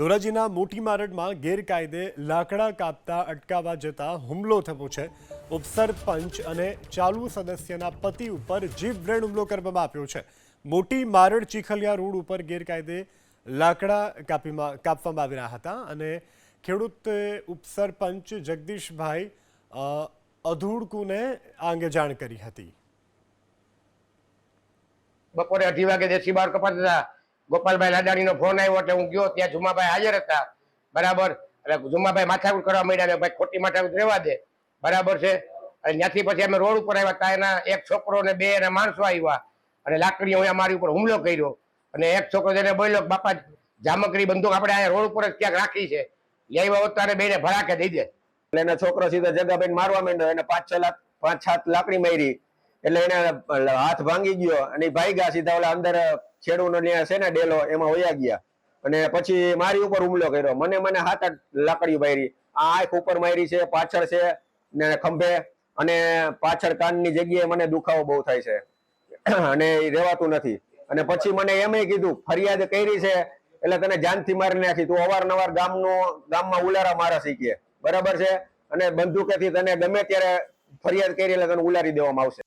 ધોરાજીના મોટી મારડમાં ગેરકાયદે લાકડા કાપતા અટકાવવા જતા હુમલો થયો છે. ઉપસરપંચ અને ચાલુ સદસ્યના પતિ ઉપર જીવલેણ હુમલો કરવામાં આવ્યો છે. મોટી મારડ ચીખલિયા રોડ ઉપર ગેરકાયદે લાકડા કાપીમાં કાપવામાં આવી રહ્યા હતા અને ખેડૂત ઉપસરપંચ જગદીશભાઈ અધૂડકુને આ અંગે જાણ કરી હતી. બપોરે અઢી વાગે દેશી બાર કપાતા ગોપાલભાઈ લાડાણીનો ફોન આવ્યો એટલે હું ગયો, ત્યાં જુમાભાઈ હાજર હતા. બરાબર? એટલે જુમાભાઈ માથાકૂટ કરવા માંડ્યા ને ભાઈ ખોટી માથાકૂટ રહેવા દે. બરાબર છે? અને ત્યાંથી પછી અમે રોડ ઉપર આવ્યા ત્યાં એના એક છોકરો ને બે એના માણસો આવ્યા. અને લાકડીઓ અહીંયા મારી ઉપર હુમલો કર્યો. અને એક છોકરો જેને બોલ્યો બાપા જામકરી બંદૂક આપણે અહીંયા રોડ ઉપર જ ક્યાંક રાખી છે. લઈ હોત તારે બેને ભડાકે દઈ દે. એટલે એના છોકરો સીધો જગાબેન મારવા માંડ્યો. એને પાંચ છ લાખ, પાંચ સાત લાકડી મારી. એટલે એને હાથ ભાંગી ગયો અને ભાઈ ગયા સીધા ઓલા અંદર છેડુનો ત્યાં છે ને ડેલો, એમાં વયા ગયા. અને પછી મારી ઉપર હુમલો કર્યો. મને મને હાથ લાકડી મારી. આ આંખ ઉપર મારી છે, પાછળ છે ને ખંભે અને પાછળ કાનની જગ્યાએ મને દુખાવો બહુ થાય છે. અને એ રહેવાતું નથી. અને પછી મને એમય કીધું, ફરિયાદ કરી છે, એટલે તને જાનથી મારી નાખી. તું અવારનવાર ગામનો, ગામમાં ઉલારા મારા શીખીએ બરાબર છે? અને બંદૂકેથી તને ગમે ત્યારે ફરિયાદ કરી એટલે તને ઉલારી દેવામાં આવશે.